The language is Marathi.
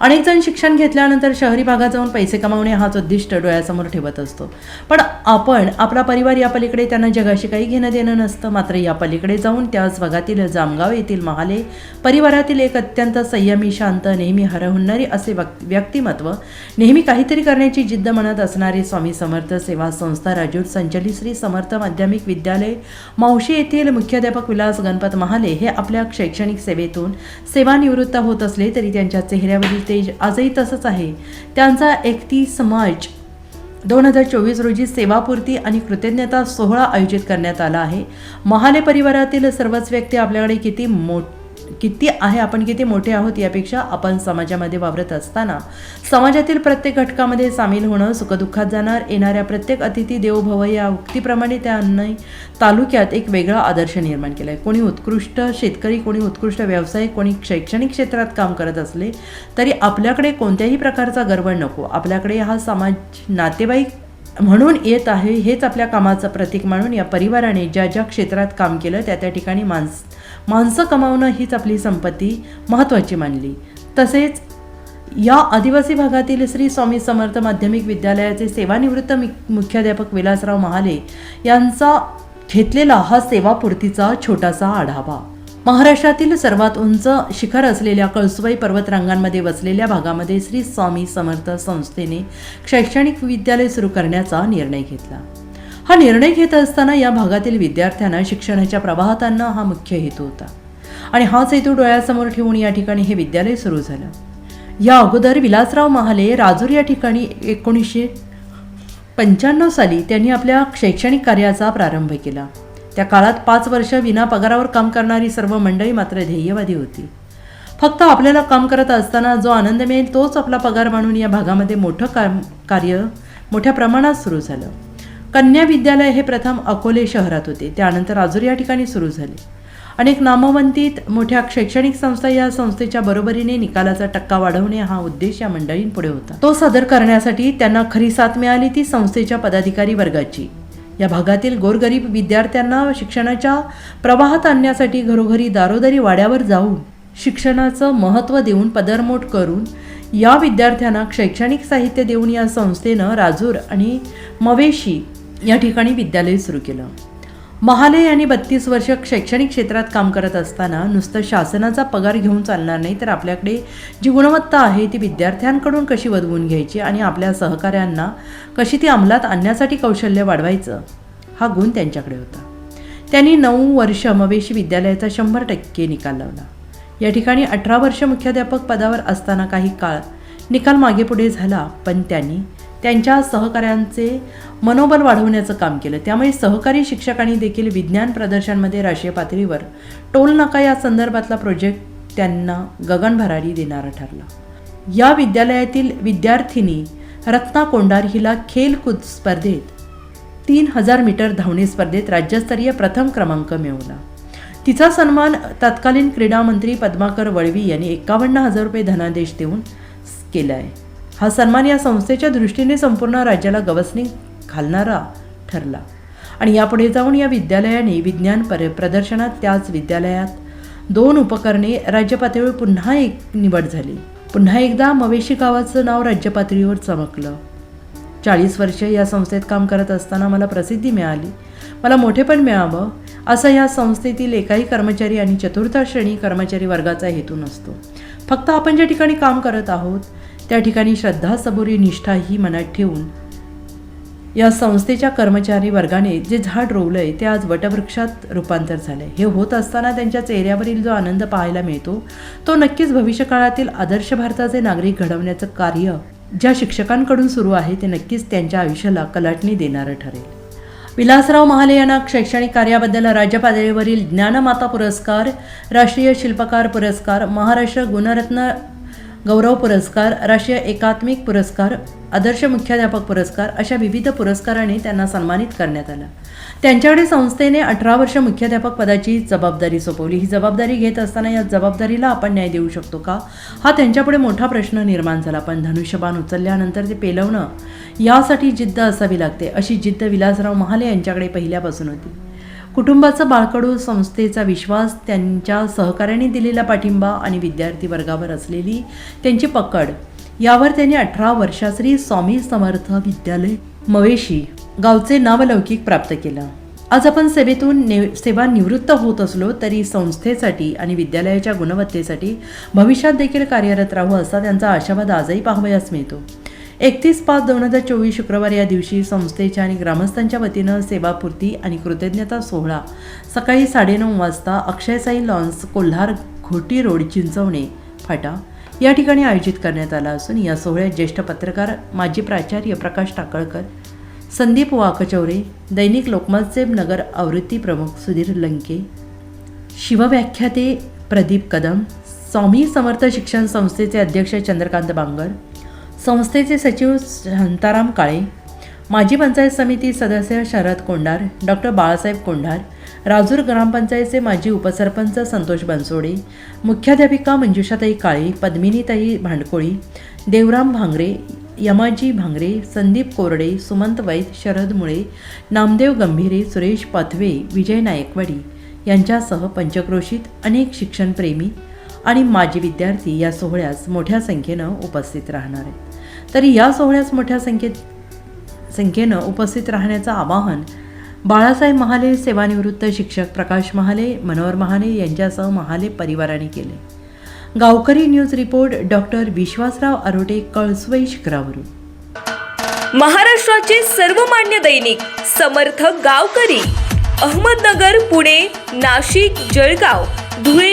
अनेक जण शिक्षण घेतल्यानंतर शहरी भागात जाऊन पैसे कमावणे हाच उद्दिष्ट डोळ्यासमोर ठेवत असतो. पण आपण आपला परिवार या पलीकडे त्यांना जगाशी काही घेणं देणं नसतं. मात्र या पलीकडे जाऊन त्याच भागातील जामगाव येथील महाले परिवारातील एक अत्यंत संयमी शांत नेहमी हरहुन्नरी असे व्यक्तिमत्व नेहमी काहीतरी करण्याची जिद्द म्हणत असणारे स्वामी समर्थ सेवा संस्था राजूर संचलित श्री समर्थ माध्यमिक विद्यालय मावशी येथील मुख्याध्यापक विलास गणपत महाले हे आपल्या शैक्षणिक सेवेतून सेवानिवृत्त होत असले तरी त्यांच्या चेहऱ्यावरील तेज आजही तसंच आहे. त्यांचा एकतीस मार्च दोन हजार चोवीस रोजी सेवापूर्ती आणि कृतज्ञता सोहळा आयोजित करण्यात आला आहे. महाले परिवारातील सर्वच व्यक्ती आपल्याकडे किती मोठ किती आहे आपण किती मोठे आहोत यापेक्षा आपण समाजामध्ये वावरत असताना समाजातील प्रत्येक घटकामध्ये सामील होणं सुखदुःखात जाणार येणाऱ्या प्रत्येक अतिथी देवभव या उक्तीप्रमाणे त्यांनी तालुक्यात एक वेगळा आदर्श निर्माण केला आहे कोणी उत्कृष्ट शेतकरी कोणी उत्कृष्ट व्यावसायिक कोणी शैक्षणिक क्षेत्रात काम करत असले तरी आपल्याकडे कोणत्याही प्रकारचा गर्व नको. आपल्याकडे हा समाज नातेवाईक म्हणून येत आहे हेच आपल्या कामाचं प्रतीक म्हणून या परिवाराने ज्या ज्या क्षेत्रात काम केलं त्या त्या ठिकाणी माणस माणसं कमावणं हीच आपली संपत्ती महत्त्वाची मानली. तसेच या आदिवासी भागातील श्री स्वामी समर्थ माध्यमिक विद्यालयाचे सेवानिवृत्त मि- मुख्याध्यापक विलासराव महाले यांचा घेतलेला हा सेवापूर्तीचा छोटासा आढावा. महाराष्ट्रातील सर्वात उंच शिखर असलेल्या कळसुबाई पर्वतरांगांमध्ये वसलेल्या भागामध्ये श्री स्वामी समर्थ संस्थेने शैक्षणिक विद्यालय सुरू करण्याचा निर्णय घेतला. हा निर्णय घेत असताना या भागातील विद्यार्थ्यांना शिक्षणाच्या प्रवाहात आणणं हा मुख्य हेतू होता. आणि हाच हेतू डोळ्यासमोर ठेवून या ठिकाणी हे विद्यालय सुरू झालं. या अगोदर विलासराव महाले राजूर या ठिकाणी एकोणीसशे पंच्याण्णव साली त्यांनी आपल्या शैक्षणिक कार्याचा प्रारंभ केला. त्या काळात पाच वर्ष विना पगारावर काम करणारी सर्व मंडळी मात्र ध्येयवादी होती. फक्त आपल्याला काम करत असताना जो आनंद मिळेल तोच आपला पगार मानून या भागामध्ये मोठं काम कार्य मोठ्या प्रमाणात सुरू झालं. कन्या विद्यालय हे प्रथम अकोले शहरात होते. त्यानंतर राजूर या ठिकाणी सुरू झाले. अनेक नामवंतित मोठ्या शैक्षणिक संस्था या संस्थेच्या बरोबरीने निकालाचा टक्का वाढवणे हा उद्देश या मंडळींपुढे होता. तो सादर करण्यासाठी त्यांना खरी साथ मिळाली ती संस्थेच्या पदाधिकारी वर्गाची. या भागातील गोरगरीब विद्यार्थ्यांना शिक्षणाच्या प्रवाहात आणण्यासाठी घरोघरी दारोदारी वाड्यावर जाऊन शिक्षणाचं महत्त्व देऊन पदरमोड करून या विद्यार्थ्यांना शैक्षणिक साहित्य देऊन या संस्थेनं राजूर आणि मवेशी या ठिकाणी विद्यालय सुरू केलं. महाले यांनी बत्तीस वर्ष शैक्षणिक क्षेत्रात काम करत असताना नुसतं शासनाचा पगार घेऊन चालणार नाही तर आपल्याकडे जी गुणवत्ता आहे ती विद्यार्थ्यांकडून कशी वधवून घ्यायची आणि आपल्या सहकाऱ्यांना कशी ती अंमलात आणण्यासाठी कौशल्य वाढवायचं हा गुण त्यांच्याकडे होता. त्यांनी नऊ वर्ष मवेशी विद्यालयाचा शंभर टक्के निकाल लावला. या ठिकाणी अठरा वर्ष मुख्याध्यापक पदावर असताना काही काळ निकाल मागे पुढे झाला पण त्यांनी त्यांच्या सहकाऱ्यांचे मनोबल वाढवण्याचं काम केलं. त्यामुळे सहकारी शिक्षकांनी देखील विज्ञान प्रदर्शनमध्ये राष्ट्रीय पातळीवर टोल नाका या संदर्भातला प्रोजेक्ट त्यांना गगनभरारी देणारा ठरला. या विद्यालयातील विद्यार्थिनी रत्ना कोंडार हिला खेलकूद स्पर्धेत तीन हजार मीटर धावणे स्पर्धेत राज्यस्तरीय प्रथम क्रमांक मिळवला. तिचा सन्मान तत्कालीन क्रीडा मंत्री पद्माकर वळवी यांनी एकावन्न हजार रुपये धनादेश देऊन केला आहे हा सन्मान या संस्थेच्या दृष्टीने संपूर्ण राज्याला गवसणी घालणारा ठरला. आणि यापुढे जाऊन या विद्यालयाने विज्ञान पर प्रदर्शनात त्याच विद्यालयात दोन उपकरणे राज्यपातळीवर पुन्हा एक निवड झाली. पुन्हा एकदा मवेशी गावाचं नाव राज्यपातळीवर चमकलं. चाळीस वर्ष या संस्थेत काम करत असताना मला प्रसिद्धी मिळाली. मला मोठेपण मिळावं असं या संस्थेतील एकाही कर्मचारी आणि चतुर्थ श्रेणी कर्मचारी वर्गाचा हेतू नसतो. फक्त आपण ज्या ठिकाणी काम करत आहोत त्या ठिकाणी श्रद्धा सबुरी निष्ठा ही मनात ठेवून या संस्थेच्या कर्मचारी वर्गाने जे झाड रोवलंय ते आज वटवृक्षात रूपांतर झालंय. हे होत असताना त्यांच्या चेहऱ्यावरील जो आनंद पाहायला मिळतो तो नक्कीच भविष्यकाळातील आदर्श भारताचे नागरिक घडवण्याचं कार्य ज्या शिक्षकांकडून सुरू आहे ते नक्कीच त्यांच्या आयुष्याला कलाटणी देणारं ठरेल. विलासराव महाले यांना शैक्षणिक कार्याबद्दल राज्य पातळीवरील ज्ञानमाता पुरस्कार राष्ट्रीय शिल्पकार पुरस्कार महाराष्ट्र गुणरत्न गौरव पुरस्कार राष्ट्रीय एकात्मिक पुरस्कार आदर्श मुख्याध्यापक पुरस्कार अशा विविध पुरस्काराने त्यांना सन्मानित करण्यात आलं. त्यांच्याकडे संस्थेने अठरा वर्ष मुख्याध्यापक पदाची जबाबदारी सोपवली. ही जबाबदारी घेत असताना या जबाबदारीला आपण न्याय देऊ शकतो का? हा त्यांच्यापुढे मोठा प्रश्न निर्माण झाला. पण धनुष्यबाण उचलल्यानंतर ते पेलवणं यासाठी जिद्द असावी लागते अशी जिद्द विलासराव महाले यांच्याकडे पहिल्यापासून होती. कुटुंबाचं बाळकडू संस्थेचा विश्वास त्यांच्या सहकार्याने दिलेला पाठिंबा आणि विद्यार्थी वर्गावर असलेली त्यांची पकड यावर त्यांनी अठरा वर्षाश्री स्वामी समर्थ विद्यालय मवेशी गावचे नावलौकिक प्राप्त केलं. आज आपण सेवेतून ने सेवा निवृत्त होत असलो तरी संस्थेसाठी आणि विद्यालयाच्या गुणवत्तेसाठी भविष्यात देखील कार्यरत राहू असा त्यांचा आशावाद आजही पाहावयास मिळतो. एकतीस पाच दोन हजार चोवीस शुक्रवार या दिवशी संस्थेच्या आणि ग्रामस्थांच्या वतीनं सेवापूर्ती आणि कृतज्ञता सोहळा. सकाळी साडेनऊ वाजता अक्षयसाई लॉन्स कोल्हार घोटी रोड चिंचवणे फाटा या ठिकाणी आयोजित करण्यात आला असून या सोहळ्यात ज्येष्ठ पत्रकार माजी प्राचार्य प्रकाश टाकळकर संदीप वाकचौरे दैनिक लोकमतचे नगर आवृत्ती प्रमुख सुधीर लंके शिवव्याख्याते प्रदीप कदम स्वामी समर्थ शिक्षण संस्थेचे अध्यक्ष चंद्रकांत बांगर संस्थेचे सचिव शांताराम काळे माजी पंचायत समिती सदस्य शरद कोंडार डॉक्टर बाळासाहेब कोंढार राजूर ग्रामपंचायतचे माजी उपसरपंच संतोष बनसोडे मुख्याध्यापिका मंजुषाताई काळे पद्मिनीताई भांडकोळी देवराम भांगरे यमाजी भांगरे संदीप कोरडे सुमंत वैद शरद मुळे नामदेव गंभीरे सुरेश पाथवे विजय नायकवाडी यांच्यासह पंचक्रोशीत अनेक शिक्षणप्रेमी आणि माजी विद्यार्थी या सोहळ्यास मोठ्या संख्येनं उपस्थित राहणार आहेत. तरी या सोहळ्यास मोठ्या संख्येत संख्येनं उपस्थित राहण्याचं आवाहन बाळासाहेब महाले सेवानिवृत्त शिक्षक प्रकाश महाले मनोहर महाले यांच्यासह महाले परिवाराने केले. Gaonkari news report doctor Vishwasrao Arote Kalaswai शिखरावरून. महाराष्ट्राचे सर्वमान्य दैनिक समर्थ गावकरी अहमदनगर पुणे नाशिक जळगाव धुळे